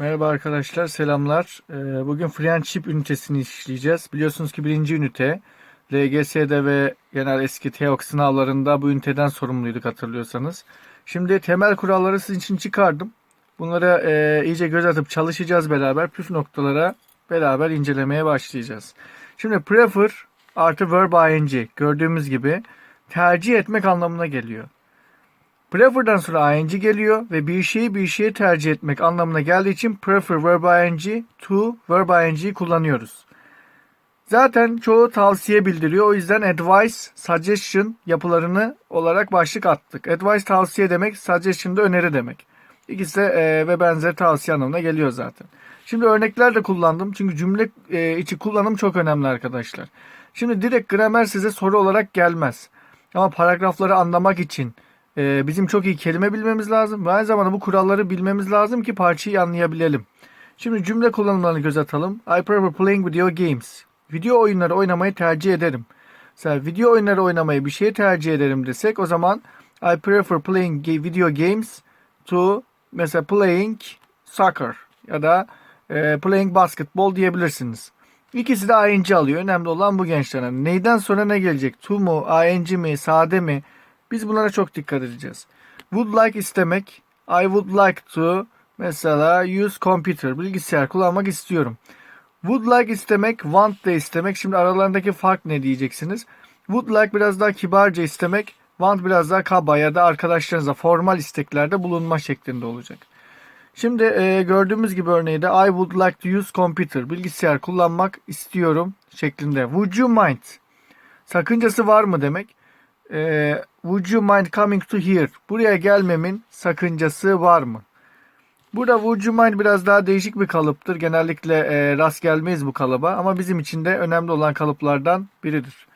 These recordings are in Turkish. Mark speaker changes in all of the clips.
Speaker 1: Merhaba arkadaşlar, selamlar. Ee, Bugün Friendship ünitesini işleyeceğiz. Biliyorsunuz ki birinci ünite LGS'de ve genel eski TEOK sınavlarında bu üniteden sorumluyduk hatırlıyorsanız. Şimdi temel kuralları sizin için çıkardım. Bunlara e, iyice göz atıp çalışacağız beraber. Püf noktalara beraber incelemeye başlayacağız. Şimdi prefer artı verb ing gördüğümüz gibi tercih etmek anlamına geliyor. Prefer'dan sonra ing geliyor ve bir şeyi bir şeye tercih etmek anlamına geldiği için prefer verb ing to verb ing kullanıyoruz. Zaten çoğu tavsiye bildiriyor. O yüzden advice, suggestion yapılarını olarak başlık attık. Advice tavsiye demek, suggestion da öneri demek. İkisi de e, ve benzer tavsiye anlamına geliyor zaten. Şimdi örnekler de kullandım. Çünkü cümle e, içi kullanım çok önemli arkadaşlar. Şimdi direkt gramer size soru olarak gelmez. Ama paragrafları anlamak için e, bizim çok iyi kelime bilmemiz lazım. Ve aynı zamanda bu kuralları bilmemiz lazım ki parçayı anlayabilelim. Şimdi cümle kullanımlarını göz atalım. I prefer playing video games. Video oyunları oynamayı tercih ederim. Mesela video oyunları oynamayı bir şeye tercih ederim desek o zaman I prefer playing video games to mesela playing soccer ya da e, playing basketball diyebilirsiniz. İkisi de ing alıyor. Önemli olan bu gençler. Neyden sonra ne gelecek? To mu, ing mi, sade mi? Biz bunlara çok dikkat edeceğiz. Would like istemek. I would like to mesela use computer. Bilgisayar kullanmak istiyorum. Would like istemek, want da istemek. Şimdi aralarındaki fark ne diyeceksiniz? Would like biraz daha kibarca istemek. Want biraz daha kaba ya da arkadaşlarınıza formal isteklerde bulunma şeklinde olacak. Şimdi e, gördüğümüz gibi örneği de I would like to use computer. Bilgisayar kullanmak istiyorum şeklinde. Would you mind? Sakıncası var mı demek. E, would you mind coming to here? Buraya gelmemin sakıncası var mı? Burada would you mind biraz daha değişik bir kalıptır. Genellikle e, rast gelmeyiz bu kalıba ama bizim için de önemli olan kalıplardan biridir.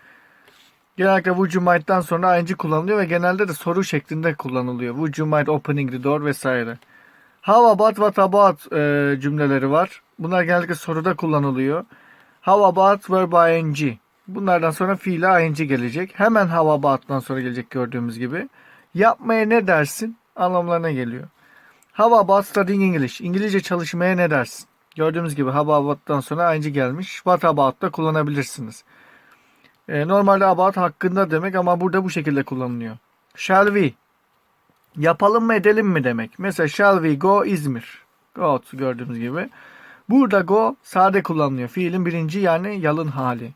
Speaker 1: Genellikle would you mind'dan sonra ing kullanılıyor ve genelde de soru şeklinde kullanılıyor. Would you mind opening the door vesaire. How about, what about e, cümleleri var. Bunlar genellikle soruda kullanılıyor. How about verb ing. Bunlardan sonra fiile ing gelecek. Hemen how about'tan sonra gelecek gördüğümüz gibi. Yapmaya ne dersin anlamlarına geliyor. How about studying English? İngilizce çalışmaya ne dersin? Gördüğümüz gibi how about'tan sonra ing gelmiş. What about da kullanabilirsiniz. E, normalde about hakkında demek ama burada bu şekilde kullanılıyor. Shall we? Yapalım mı edelim mi demek. Mesela shall we go İzmir? Go gördüğümüz gibi. Burada go sade kullanılıyor. Fiilin birinci yani yalın hali.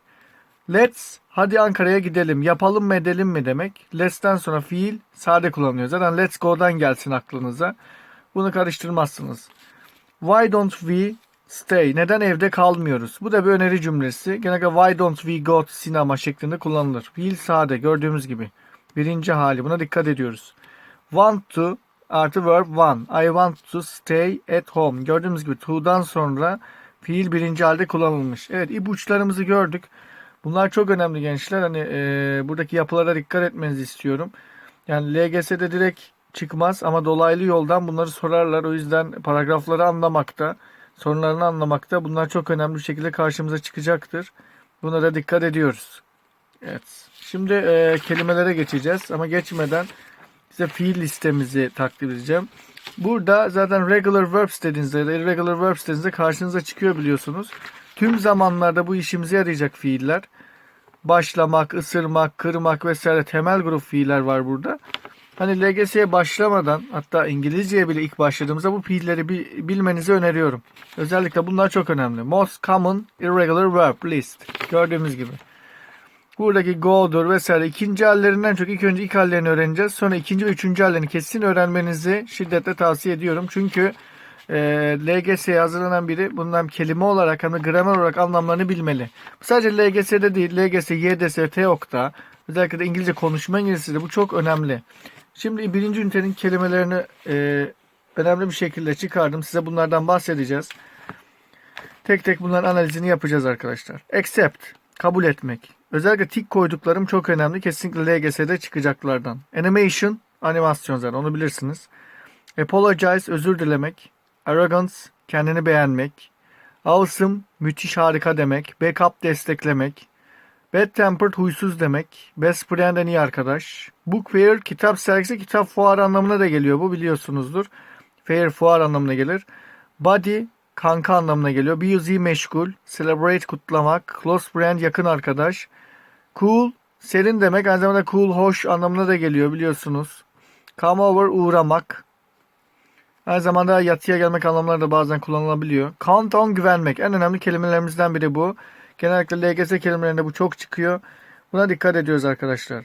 Speaker 1: Let's hadi Ankara'ya gidelim. Yapalım mı edelim mi demek. Let's'ten sonra fiil sade kullanılıyor. Zaten let's go'dan gelsin aklınıza. Bunu karıştırmazsınız. Why don't we stay? Neden evde kalmıyoruz? Bu da bir öneri cümlesi. Genellikle why don't we go to sinema şeklinde kullanılır. Fiil sade gördüğümüz gibi. Birinci hali buna dikkat ediyoruz. Want to artı verb one. I want to stay at home. Gördüğümüz gibi to'dan sonra fiil birinci halde kullanılmış. Evet ipuçlarımızı gördük. Bunlar çok önemli gençler. Hani e, buradaki yapılara dikkat etmenizi istiyorum. Yani LGS'de direkt çıkmaz ama dolaylı yoldan bunları sorarlar. O yüzden paragrafları anlamakta, sorunlarını anlamakta bunlar çok önemli bir şekilde karşımıza çıkacaktır. Bunlara dikkat ediyoruz. Evet. Şimdi e, kelimelere geçeceğiz ama geçmeden size fiil listemizi takdim edeceğim. Burada zaten regular verbs dediğinizde ya da irregular verbs dediğinizde karşınıza çıkıyor biliyorsunuz. Tüm zamanlarda bu işimize yarayacak fiiller. Başlamak, ısırmak, kırmak vesaire temel grup fiiller var burada. Hani LGS'ye başlamadan hatta İngilizceye bile ilk başladığımızda bu fiilleri bi- bilmenizi öneriyorum. Özellikle bunlar çok önemli. Most common irregular verb list. Gördüğümüz gibi. Buradaki go'dur vesaire ikinci hallerinden çok ilk önce ilk hallerini öğreneceğiz. Sonra ikinci ve üçüncü hallerini kesin öğrenmenizi şiddetle tavsiye ediyorum. Çünkü e, LGS'ye hazırlanan biri bundan kelime olarak de gramer olarak anlamlarını bilmeli. Sadece LGS'de değil, LGS, YDS, TEOK'ta özellikle de İngilizce konuşma İngilizce'de bu çok önemli. Şimdi birinci ünitenin kelimelerini e, önemli bir şekilde çıkardım. Size bunlardan bahsedeceğiz. Tek tek bunların analizini yapacağız arkadaşlar. Accept, kabul etmek. Özellikle tik koyduklarım çok önemli. Kesinlikle LGS'de çıkacaklardan. Animation, animasyon zaten onu bilirsiniz. Apologize, özür dilemek. Arrogance, kendini beğenmek. Awesome, müthiş harika demek. Backup, desteklemek. Bad tempered, huysuz demek. Best friend, en iyi arkadaş. Book fair, kitap sergisi, kitap fuarı anlamına da geliyor bu biliyorsunuzdur. Fair, fuar anlamına gelir. Buddy kanka anlamına geliyor. Busy meşgul. Celebrate kutlamak. Close friend yakın arkadaş. Cool serin demek. Aynı zamanda cool hoş anlamına da geliyor biliyorsunuz. Come over uğramak. Aynı zamanda yatıya gelmek anlamları da bazen kullanılabiliyor. Count on güvenmek. En önemli kelimelerimizden biri bu. Genellikle LGS kelimelerinde bu çok çıkıyor. Buna dikkat ediyoruz arkadaşlar.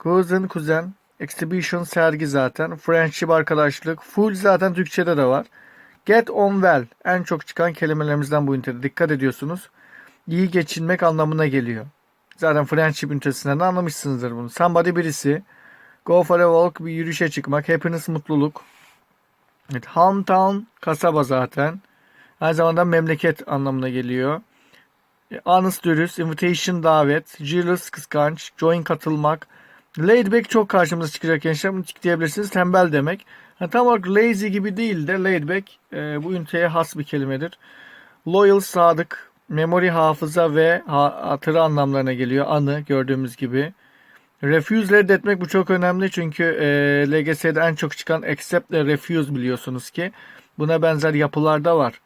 Speaker 1: Cousin, kuzen. Exhibition, sergi zaten. Friendship, arkadaşlık. Full zaten Türkçe'de de var. Get on well. En çok çıkan kelimelerimizden bu ünitede. Dikkat ediyorsunuz. İyi geçinmek anlamına geliyor. Zaten friendship ünitesinden de anlamışsınızdır bunu. Somebody birisi. Go for a walk bir yürüyüşe çıkmak. Happiness mutluluk. Evet, hometown kasaba zaten. Aynı zamanda memleket anlamına geliyor. E, Honest dürüst, invitation davet, jealous kıskanç, join katılmak. Laid back çok karşımıza çıkacak gençler. Bunu diyebilirsiniz. Tembel demek. Yani tam olarak lazy gibi değil de laid back e, bu üniteye has bir kelimedir. Loyal sadık, memory hafıza ve ha- anlamlarına geliyor. Anı gördüğümüz gibi. Refuse reddetmek bu çok önemli çünkü e, LGS'de en çok çıkan accept ve refuse biliyorsunuz ki. Buna benzer yapılarda var.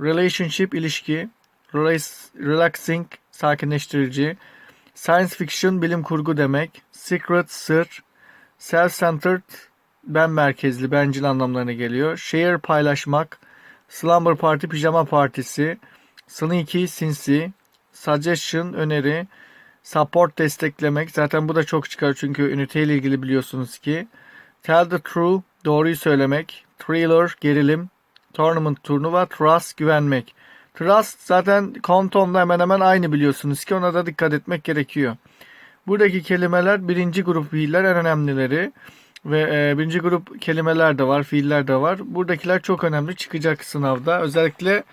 Speaker 1: Relationship ilişki, relax- relaxing sakinleştirici, science fiction bilim kurgu demek, secret sır, self-centered ben merkezli bencil anlamlarına geliyor. Share paylaşmak, slumber party pijama partisi, sneaky sinsi, suggestion öneri, Support desteklemek. Zaten bu da çok çıkar çünkü üniteyle ilgili biliyorsunuz ki. Tell the true. Doğruyu söylemek. Thriller. Gerilim. Tournament. Turnuva. Trust. Güvenmek. Trust zaten Compton'la hemen hemen aynı biliyorsunuz ki ona da dikkat etmek gerekiyor. Buradaki kelimeler birinci grup fiiller en önemlileri. Ve e, birinci grup kelimeler de var, fiiller de var. Buradakiler çok önemli çıkacak sınavda. Özellikle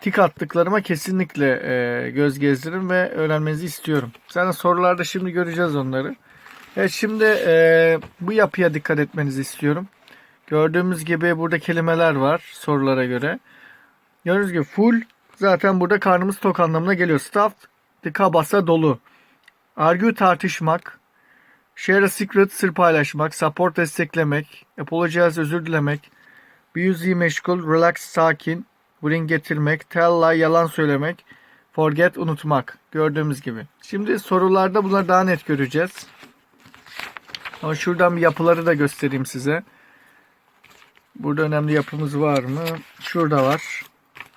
Speaker 1: tik attıklarıma kesinlikle e, göz gezdirin ve öğrenmenizi istiyorum. Zaten sorularda şimdi göreceğiz onları. Evet şimdi e, bu yapıya dikkat etmenizi istiyorum. Gördüğümüz gibi burada kelimeler var sorulara göre. Gördüğünüz gibi full zaten burada karnımız tok anlamına geliyor. Stuffed tıka basa dolu. Argue tartışmak. Share a secret sır paylaşmak. Support desteklemek. Apologize özür dilemek. Busy meşgul. Relax sakin. Bring getirmek, tell lie yalan söylemek, forget unutmak. Gördüğümüz gibi. Şimdi sorularda bunları daha net göreceğiz. Ama şuradan bir yapıları da göstereyim size. Burada önemli yapımız var mı? Şurada var.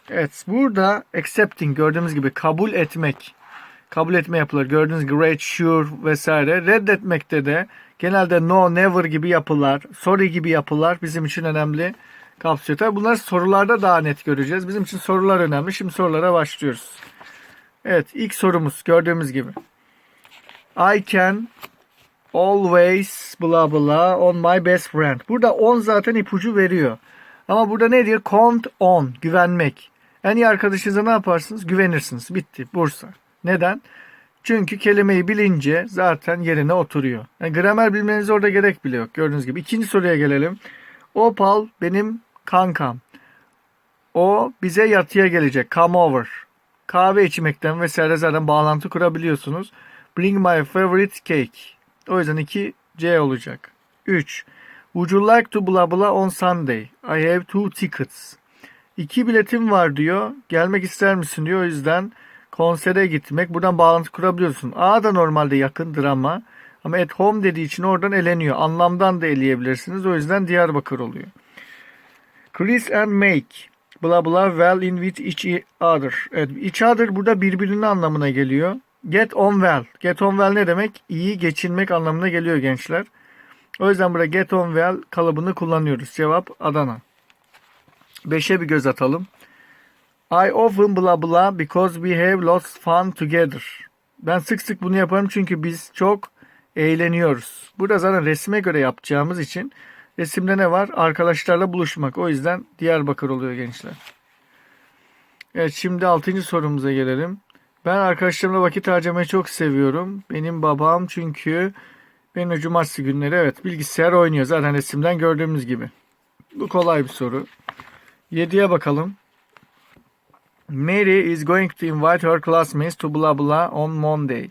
Speaker 1: Evet burada accepting gördüğümüz gibi kabul etmek. Kabul etme yapıları gördüğünüz gibi great, sure vesaire. Reddetmekte de genelde no, never gibi yapılar, sorry gibi yapılar bizim için önemli kapsıyor. Tabii bunları sorularda daha net göreceğiz. Bizim için sorular önemli. Şimdi sorulara başlıyoruz. Evet ilk sorumuz gördüğümüz gibi. I can always bla bla on my best friend. Burada on zaten ipucu veriyor. Ama burada ne diyor? Count on. Güvenmek. En iyi arkadaşınıza ne yaparsınız? Güvenirsiniz. Bitti. Bursa. Neden? Çünkü kelimeyi bilince zaten yerine oturuyor. Yani gramer bilmenize orada gerek bile yok. Gördüğünüz gibi. İkinci soruya gelelim. Opal benim kankam. O bize yatıya gelecek. Come over. Kahve içmekten vesaire zaten bağlantı kurabiliyorsunuz. Bring my favorite cake. O yüzden 2 C olacak. 3. Would you like to blah blah on Sunday? I have two tickets. İki biletim var diyor. Gelmek ister misin diyor. O yüzden konsere gitmek. Buradan bağlantı kurabiliyorsun. A da normalde yakındır ama. Ama at home dediği için oradan eleniyor. Anlamdan da eleyebilirsiniz. O yüzden Diyarbakır oluyor. Chris and make. Bla bla well in with each other. Evet, each other burada birbirinin anlamına geliyor. Get on well. Get on well ne demek? İyi geçinmek anlamına geliyor gençler. O yüzden burada get on well kalıbını kullanıyoruz. Cevap Adana. 5'e bir göz atalım. I often bla bla because we have lots fun together. Ben sık sık bunu yaparım çünkü biz çok eğleniyoruz. Burada zaten resme göre yapacağımız için resimde ne var? Arkadaşlarla buluşmak. O yüzden Diyarbakır oluyor gençler. Evet şimdi 6. sorumuza gelelim. Ben arkadaşlarımla vakit harcamayı çok seviyorum. Benim babam çünkü benim cumartesi günleri evet bilgisayar oynuyor. Zaten resimden gördüğümüz gibi. Bu kolay bir soru. 7'ye bakalım. Mary is going to invite her classmates to blah blah on Monday.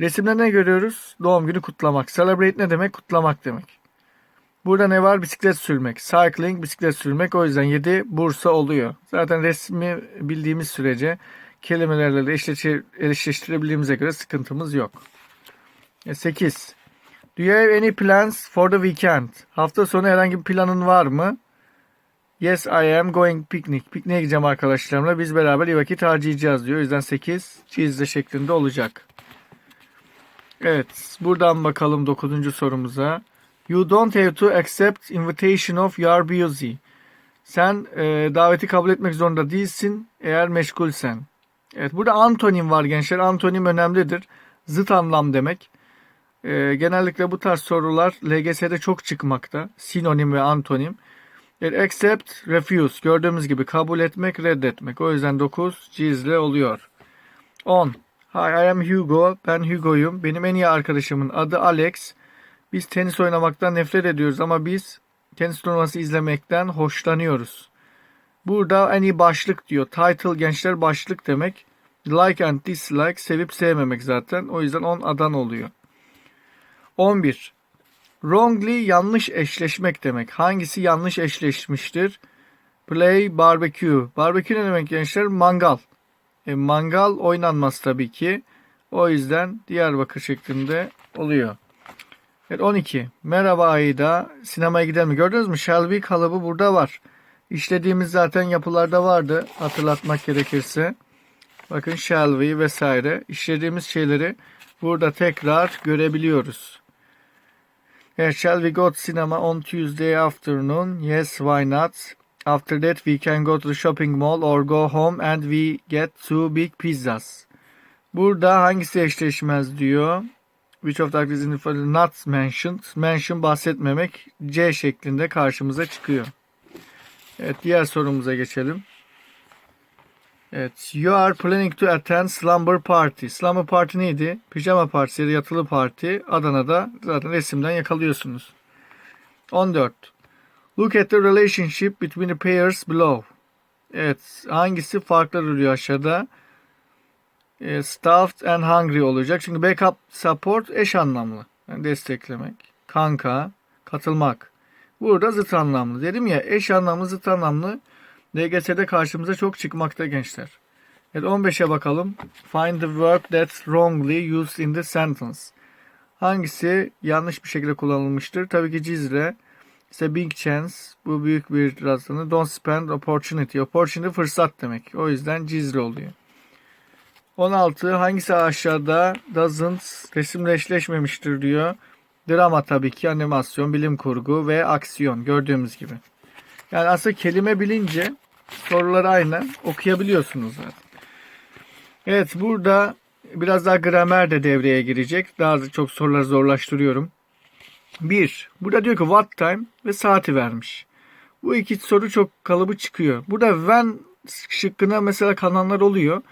Speaker 1: Resimde ne görüyoruz? Doğum günü kutlamak. Celebrate ne demek? Kutlamak demek. Burada ne var? Bisiklet sürmek. Cycling, bisiklet sürmek. O yüzden 7 Bursa oluyor. Zaten resmi bildiğimiz sürece kelimelerle de eşleştir- eşleştirebildiğimize göre sıkıntımız yok. 8. Do you have any plans for the weekend? Hafta sonu herhangi bir planın var mı? Yes, I am going picnic. Pikniğe gideceğim arkadaşlarımla. Biz beraber iyi vakit harcayacağız diyor. O yüzden 8 çizde şeklinde olacak. Evet, buradan bakalım 9. sorumuza. You don't have to accept invitation of you are busy. Sen e, daveti kabul etmek zorunda değilsin eğer meşgulsen. Evet, burada antonim var gençler. Antonim önemlidir. Zıt anlam demek. E, genellikle bu tarz sorular LGS'de çok çıkmakta. Sinonim ve antonim. Evet, accept, refuse. Gördüğümüz gibi kabul etmek, reddetmek. O yüzden 9 cizle oluyor. 10. Hi, I am Hugo. Ben Hugo'yum. Benim en iyi arkadaşımın adı Alex. Biz tenis oynamaktan nefret ediyoruz ama biz tenis turnuvası izlemekten hoşlanıyoruz. Burada en iyi başlık diyor. Title gençler başlık demek. Like and dislike sevip sevmemek zaten. O yüzden 10 adan oluyor. 11. Wrongly yanlış eşleşmek demek. Hangisi yanlış eşleşmiştir? Play barbecue. Barbecue ne demek gençler? Mangal. E, mangal oynanmaz tabii ki. O yüzden Diyarbakır şeklinde oluyor. Evet 12. Merhaba Ayda. Sinemaya gidelim? Gördünüz mü? Shelby kalıbı burada var. İşlediğimiz zaten yapılarda vardı. Hatırlatmak gerekirse. Bakın Shelby vesaire. İşlediğimiz şeyleri burada tekrar görebiliyoruz. Evet, shall we go to cinema on Tuesday afternoon? Yes, why not? After that we can go to the shopping mall or go home and we get two big pizzas. Burada hangisi eşleşmez diyor. Which of is in the not mentioned. Mention bahsetmemek C şeklinde karşımıza çıkıyor. Evet diğer sorumuza geçelim. Evet. You are planning to attend slumber party. Slumber party neydi? Pijama partisi ya da yatılı parti. Adana'da zaten resimden yakalıyorsunuz. 14. Look at the relationship between the pairs below. Evet. Hangisi farklı duruyor aşağıda? E, stuffed and hungry olacak. Çünkü backup support eş anlamlı. Yani desteklemek. Kanka, katılmak. Burada zıt anlamlı. Dedim ya eş anlamlı zıt anlamlı LGS'de karşımıza çok çıkmakta gençler. Evet 15'e bakalım. Find the verb that's wrongly used in the sentence. Hangisi yanlış bir şekilde kullanılmıştır? Tabii ki cizre. İşte big chance. Bu büyük bir rastlanı. Don't spend opportunity. Opportunity fırsat demek. O yüzden cizre oluyor. 16. Hangisi aşağıda doesn't resimle eşleşmemiştir diyor. Drama tabii ki animasyon, bilim kurgu ve aksiyon gördüğümüz gibi. Yani aslında kelime bilince soruları aynı okuyabiliyorsunuz zaten. Evet burada biraz daha gramer de devreye girecek. Daha çok soruları zorlaştırıyorum. 1. Burada diyor ki what time ve saati vermiş. Bu iki soru çok kalıbı çıkıyor. Burada when şıkkına mesela kananlar oluyor.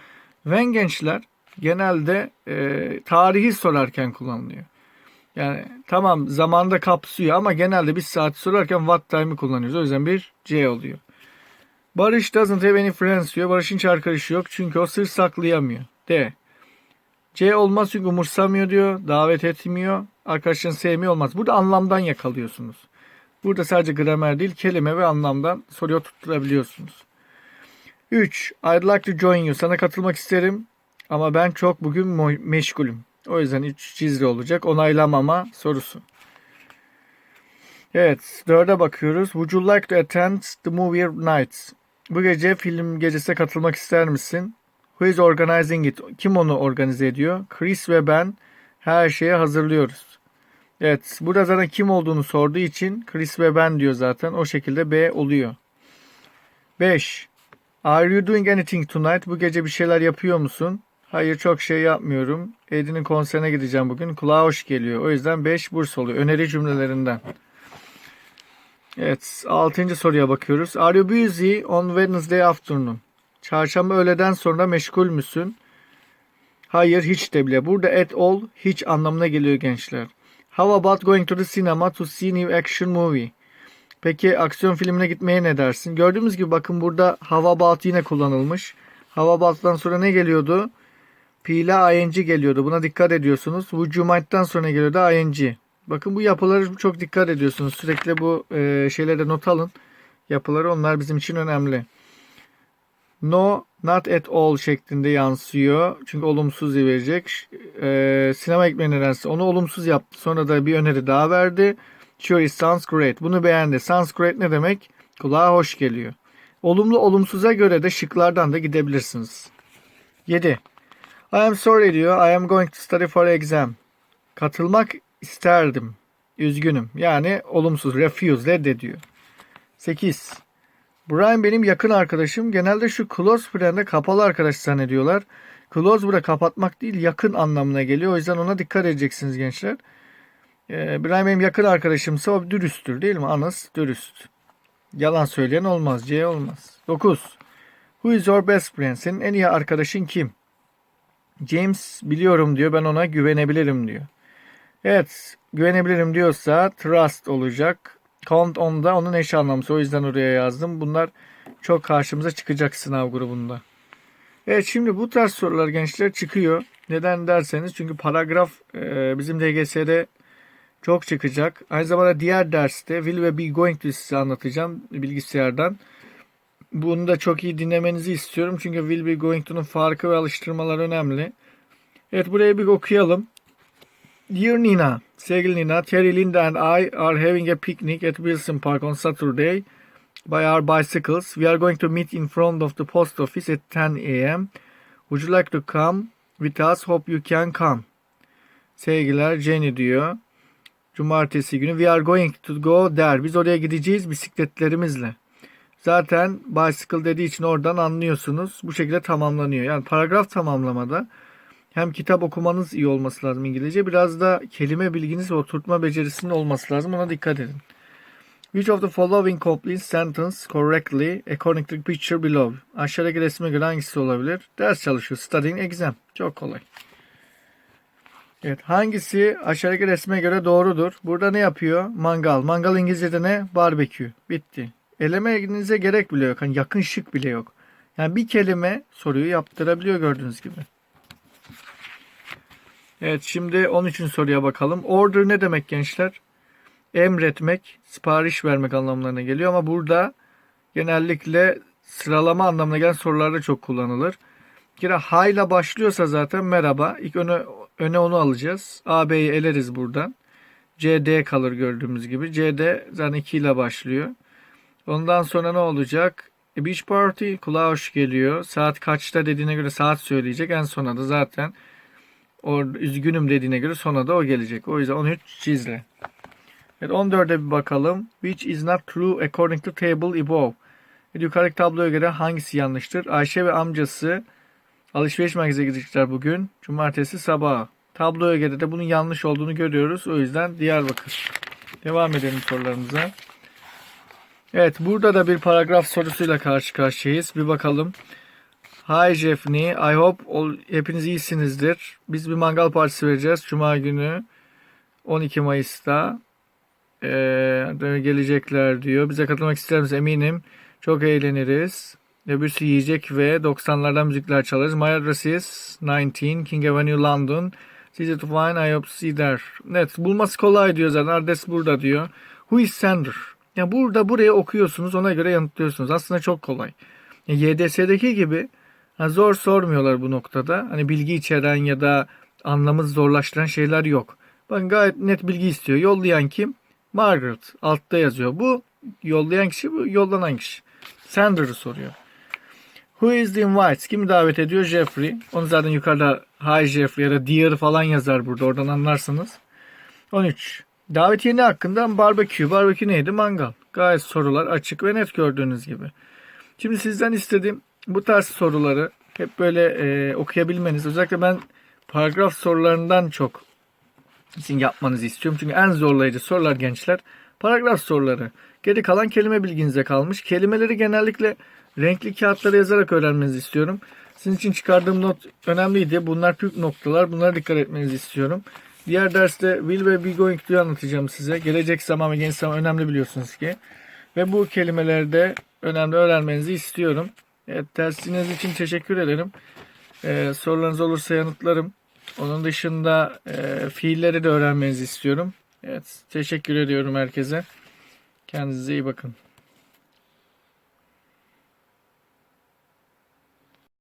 Speaker 1: When gençler genelde e, tarihi sorarken kullanılıyor. Yani tamam zamanda kapsıyor ama genelde biz saati sorarken what time'ı kullanıyoruz. O yüzden bir C oluyor. Barış doesn't have any friends diyor. Barış'ın hiç arkadaşı yok çünkü o sır saklayamıyor. D. C olmaz çünkü umursamıyor diyor. Davet etmiyor. Arkadaşlarını sevmiyor olmaz. Burada anlamdan yakalıyorsunuz. Burada sadece gramer değil kelime ve anlamdan soruya tutturabiliyorsunuz. 3. I'd like to join you. Sana katılmak isterim ama ben çok bugün meşgulüm. O yüzden 3 çizgi olacak. Onaylamama sorusu. Evet. Dörde bakıyoruz. Would you like to attend the movie night? Bu gece film gecesine katılmak ister misin? Who is organizing it? Kim onu organize ediyor? Chris ve ben her şeye hazırlıyoruz. Evet. Burada zaten kim olduğunu sorduğu için Chris ve ben diyor zaten. O şekilde B oluyor. 5. Are you doing anything tonight? Bu gece bir şeyler yapıyor musun? Hayır çok şey yapmıyorum. Eddie'nin konserine gideceğim bugün. Kulağa hoş geliyor. O yüzden 5 burs oluyor. Öneri cümlelerinden. Evet. 6. soruya bakıyoruz. Are you busy on Wednesday afternoon? Çarşamba öğleden sonra meşgul müsün? Hayır hiç de bile. Burada at all hiç anlamına geliyor gençler. How about going to the cinema to see new action movie? Peki aksiyon filmine gitmeye ne dersin? Gördüğümüz gibi bakın burada how about yine kullanılmış. How about'tan sonra ne geliyordu? P ile ing geliyordu. Buna dikkat ediyorsunuz. Would you sonra geliyordu ing. Bakın bu yapıları çok dikkat ediyorsunuz. Sürekli bu e, şeylere not alın. Yapıları onlar bizim için önemli. No, not at all şeklinde yansıyor. Çünkü olumsuz verecek. E, sinema ekmeği nedense onu olumsuz yaptı. Sonra da bir öneri daha verdi. Sure sounds great. Bunu beğendi. Sounds great ne demek? Kulağa hoş geliyor. Olumlu olumsuza göre de şıklardan da gidebilirsiniz. 7. I am sorry diyor. I am going to study for exam. Katılmak isterdim. Üzgünüm. Yani olumsuz. Refuse. Reddediyor. 8. Brian benim yakın arkadaşım. Genelde şu close friend'e kapalı arkadaş zannediyorlar. Close burada kapatmak değil yakın anlamına geliyor. O yüzden ona dikkat edeceksiniz gençler. Ee, Brian benim yakın arkadaşımsa o dürüsttür değil mi? Honest, dürüst. Yalan söyleyen olmaz. C olmaz. 9. Who is your best friend? Senin en iyi arkadaşın kim? James biliyorum diyor. Ben ona güvenebilirim diyor. Evet. Güvenebilirim diyorsa trust olacak. Count on da onun eş anlamlısı. O yüzden oraya yazdım. Bunlar çok karşımıza çıkacak sınav grubunda. Evet şimdi bu tarz sorular gençler çıkıyor. Neden derseniz çünkü paragraf e, bizim DGS'de çok çıkacak. Aynı zamanda diğer derste will ve be going to size anlatacağım bilgisayardan. Bunu da çok iyi dinlemenizi istiyorum. Çünkü will be going to'nun farkı ve alıştırmalar önemli. Evet buraya bir okuyalım. Dear Nina, sevgili Nina, Terry, Linda and I are having a picnic at Wilson Park on Saturday by our bicycles. We are going to meet in front of the post office at 10 a.m. Would you like to come with us? Hope you can come. Sevgiler Jenny diyor. Cumartesi günü we are going to go there. Biz oraya gideceğiz bisikletlerimizle. Zaten bicycle dediği için oradan anlıyorsunuz. Bu şekilde tamamlanıyor. Yani paragraf tamamlamada hem kitap okumanız iyi olması lazım İngilizce. Biraz da kelime bilginiz ve oturtma becerisinin olması lazım. Ona dikkat edin. Which of the following completes sentence correctly according to the picture below? Aşağıdaki resme göre hangisi olabilir? Ders çalışıyor. Studying exam. Çok kolay. Evet. Hangisi aşağıdaki resme göre doğrudur? Burada ne yapıyor? Mangal. Mangal İngilizce'de ne? Barbekü. Bitti. Elemenize gerek bile yok. Hani yakın şık bile yok. Yani bir kelime soruyu yaptırabiliyor gördüğünüz gibi. Evet şimdi 13. soruya bakalım. Order ne demek gençler? Emretmek, sipariş vermek anlamlarına geliyor ama burada genellikle sıralama anlamına gelen sorularda çok kullanılır. Bir kere ha ile başlıyorsa zaten merhaba. İlk öne, öne onu alacağız. A, B'yi eleriz buradan. C, D kalır gördüğümüz gibi. C, D zaten 2 ile başlıyor. Ondan sonra ne olacak? E, Beach Party kulağa hoş geliyor. Saat kaçta dediğine göre saat söyleyecek. En sona da zaten Or, üzgünüm dediğine göre sona da o gelecek. O yüzden 13 çizle. Evet 14'e bir bakalım. Which is not true according to table above. Evet, yukarıdaki tabloya göre hangisi yanlıştır? Ayşe ve amcası alışveriş merkezine gidecekler bugün. Cumartesi sabahı. Tabloya göre de bunun yanlış olduğunu görüyoruz. O yüzden Diyarbakır. Devam edelim sorularımıza. Evet burada da bir paragraf sorusuyla karşı karşıyayız. Bir bakalım. Hi Jeffney, I hope all, hepiniz iyisinizdir. Biz bir mangal partisi vereceğiz Cuma günü 12 Mayıs'ta. Ee, gelecekler diyor. Bize katılmak ister misiniz? Eminim. Çok eğleniriz. Ve bir sürü yiyecek ve 90'lardan müzikler çalarız. My address is 19 King Avenue London. Easy to find, I hope see there. Evet bulması kolay diyor zaten. Adres burada diyor. Who is sender? Ya burada buraya okuyorsunuz ona göre yanıtlıyorsunuz. Aslında çok kolay. Ya YDS'deki gibi Ha, zor sormuyorlar bu noktada. Hani bilgi içeren ya da anlamı zorlaştıran şeyler yok. Bakın gayet net bilgi istiyor. Yollayan kim? Margaret. Altta yazıyor. Bu yollayan kişi bu yollanan kişi. Sander'ı soruyor. Who is the invite? Kimi davet ediyor? Jeffrey. Onu zaten yukarıda Hi Jeffrey ya da Dear falan yazar burada. Oradan anlarsınız. 13. Davetiye ne hakkında? Barbekü. Barbekü neydi? Mangal. Gayet sorular açık ve net gördüğünüz gibi. Şimdi sizden istediğim bu tarz soruları hep böyle e, okuyabilmeniz. Özellikle ben paragraf sorularından çok sizin yapmanızı istiyorum. Çünkü en zorlayıcı sorular gençler paragraf soruları. Geri kalan kelime bilginize kalmış. Kelimeleri genellikle renkli kağıtlara yazarak öğrenmenizi istiyorum. Sizin için çıkardığım not önemliydi. Bunlar püf noktalar. Bunlara dikkat etmenizi istiyorum. Diğer derste will ve be going to'yu anlatacağım size. Gelecek zaman ve genç zaman önemli biliyorsunuz ki. Ve bu kelimeleri de önemli öğrenmenizi istiyorum. Evet, dersiniz için teşekkür ederim. Ee, sorularınız olursa yanıtlarım. Onun dışında e, fiilleri de öğrenmenizi istiyorum. Evet, teşekkür ediyorum herkese. Kendinize iyi bakın.